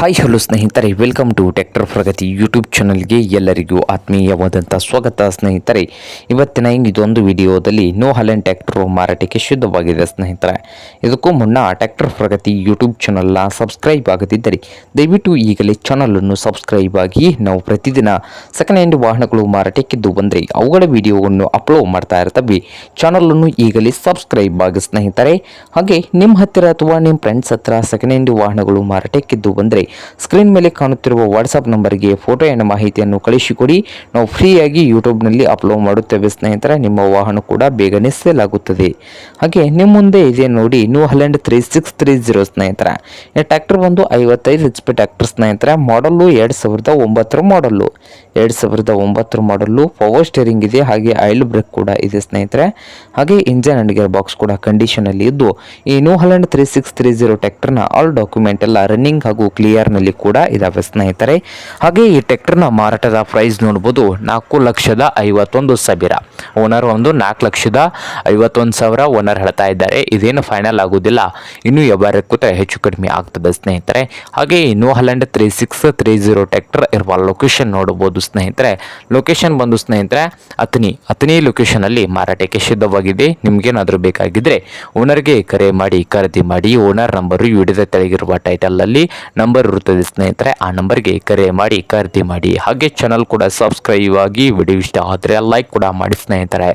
Hi hello ಸ್ನೇಹಿತರೆ. Welcome to tractor Pragati YouTube ಚಾನಲ್ಗೆ ಎಲ್ಲರಿಗೂ ಆತ್ಮೀಯವಾದಂಥ ಸ್ವಾಗತ, ಸ್ನೇಹಿತರೆ. ಇವತ್ತಿನ ಇದೊಂದು ವಿಡಿಯೋದಲ್ಲಿ ನೋ ಹಲೆನ್ ಟ್ಯಾಕ್ಟರ್ ಮಾರಾಟಕ್ಕೆ ಶುದ್ಧವಾಗಿದೆ ಸ್ನೇಹಿತರೆ. ಇದಕ್ಕೂ ಮುನ್ನ ಟ್ಯಾಕ್ಟರ್ ಪ್ರಗತಿ ಯೂಟ್ಯೂಬ್ ಚಾನಲ್ನ ಸಬ್ಸ್ಕ್ರೈಬ್ ಆಗದಿದ್ದರೆ ದಯವಿಟ್ಟು ಈಗಲೇ ಚಾನಲನ್ನು ಸಬ್ಸ್ಕ್ರೈಬ್ ಆಗಿ ನಾವು ಪ್ರತಿದಿನ ಸೆಕೆಂಡ್ ಹ್ಯಾಂಡ್ ವಾಹನಗಳು ಮಾರಾಟಕ್ಕಿದ್ದು ಬಂದರೆ ಅವುಗಳ ವಿಡಿಯೋವನ್ನು ಅಪ್ಲೋಡ್ ಮಾಡ್ತಾ ಇರ್ತವೆ. ಚಾನಲನ್ನು ಈಗಲೇ ಸಬ್ಸ್ಕ್ರೈಬ್ ಆಗಿ, ಸ್ನೇಹಿತರೆ. ಹಾಗೆ ನಿಮ್ಮ ಹತ್ತಿರ ಅಥವಾ ನಿಮ್ಮ ಫ್ರೆಂಡ್ಸ್ ಹತ್ರ ಸೆಕೆಂಡ್ ಹ್ಯಾಂಡ್ ವಾಹನಗಳು ಮಾರಾಟಕ್ಕಿದ್ದು ಬಂದರೆ ಸ್ಕ್ರೀನ್ ಮೇಲೆ ಕಾಣುತ್ತಿರುವ ವಾಟ್ಸಪ್ ನಂಬರ್ಗೆ ಫೋಟೋ ಎನ್ನ ಮಾಹಿತಿಯನ್ನು ಕಳಿಸಿಕೊಡಿ. ನಾವು ಫ್ರೀಯಾಗಿ ಯೂಟ್ಯೂಬ್ನಲ್ಲಿ ಅಪ್ಲೋಡ್ ಮಾಡುತ್ತೇವೆ ಸ್ನೇಹಿತರೆ, ನಿಮ್ಮ ವಾಹನ ಕೂಡ ಬೇಗನೆ ಸೇಲ್ ಆಗುತ್ತದೆ. ಹಾಗೆ, ನಿಮ್ಮ ಮುಂದೆ ಇದೆ ನೋಡಿ New Holland three six three zero ಸ್ನೇಹಿತರೆ. ಈ ಟ್ಯಾಕ್ಟರ್ ಒಂದು ಐವತ್ತೈದು ಎಚ್ ಪಿ ಟ್ಯಾಕ್ಟರ್ ಸ್ನೇಹಿತರೆ ಮಾಡಲ್ಲು ಎರಡು ಸಾವಿರದ ಒಂಬತ್ತರ ಮಾಡಲ್ಲು ಎರಡು ಸಾವಿರದ ಒಂಬತ್ತರ ಮಾಡಲ್ಲು ಪವರ್ ಸ್ಟೇರಿಂಗ್ ಇದೆ, ಹಾಗೆ ಆಯಿಲ್ ಬ್ರೇಕ್ ಕೂಡ ಇದೆ ಸ್ನೇಹಿತರೆ. ಹಾಗೆ ಇಂಜನ್ ಅಂಡ್ ಗೇರ್ ಬಾಕ್ಸ್ ಕೂಡ ಕಂಡೀಷನಲ್ಲಿ ಇದ್ದು, ಈ New Holland three six three zero ಟ್ರ್ಯಾಕ್ಟರ್ನ ಆಲ್ ಡಾಕ್ಯುಮೆಂಟ್ ಎಲ್ಲ ರನ್ನಿಂಗ್ ಹಾಗೂ ಕ್ಲಿಯರ್ನಲ್ಲಿ ಕೂಡ ಇದಾವೆ ಸ್ನೇಹಿತರೆ. ಹಾಗೆ ಈ ಟ್ರ್ಯಾಕ್ಟರ್ನ ಮಾರಾಟದ ಪ್ರೈಸ್ ನೋಡ್ಬೋದು ನಾಲ್ಕು ಲಕ್ಷದ ಐವತ್ತೊಂದು ಸಾವಿರ. ಓನರ್ ಒಂದು ನಾಲ್ಕು ಲಕ್ಷದ ಐವತ್ತೊಂದು ಸಾವಿರ ಓನರ್ ಹೇಳ್ತಾ ಇದ್ದಾರೆ. ಇದೇನು ಫೈನಲ್ ಆಗೋದಿಲ್ಲ. ಇನ್ನೂ ವ್ಯವಹಾರ ಕೂತ ಹೆಚ್ಚು ಕಡಿಮೆ ಆಗ್ತದೆ ಸ್ನೇಹಿತರೆ. ಹಾಗೆ ಈ New Holland three six three zero tractor ಇರುವ ಲೊಕೇಶನ್ ನೋಡಬಹುದು ಸ್ನೇಹಿತರೆ. ಲೊಕೇಶನ್ ಬಂದು ಸ್ನೇಹಿತರೆ ಅತನಿ ಅತನಿ ಲೊಕೇಶನಲ್ಲಿ ಮಾರಾಟಕ್ಕೆ ಸಿದ್ಧವಾಗಿದೆ. ನಿಮ್ಗೇನಾದರೂ ಬೇಕಾಗಿದ್ದರೆ ಓನರ್ಗೆ ಕರೆ ಮಾಡಿ, ಖರೀದಿ ಮಾಡಿ ಓನರ್ ನಂಬರು ವಿಡಿಯೋದ ತೆಳಗಿರುವ ಟೈಟಲಲ್ಲಿ ನಂಬರ್ ಇರುತ್ತದೆ ಸ್ನೇಹಿತರೆ, ಆ ನಂಬರ್ಗೆ ಕರೆ ಮಾಡಿ, ಖರೀದಿ ಮಾಡಿ. ಹಾಗೆ ಚಾನಲ್ ಕೂಡ ಸಬ್ಸ್ಕ್ರೈಬ್ ಆಗಿ ವಿಡಿಯೋ ಇಷ್ಟ ಆದರೆ ಲೈಕ್ ಕೂಡ ಮಾಡಿ ಸ್ನೇಹಿತರೆ.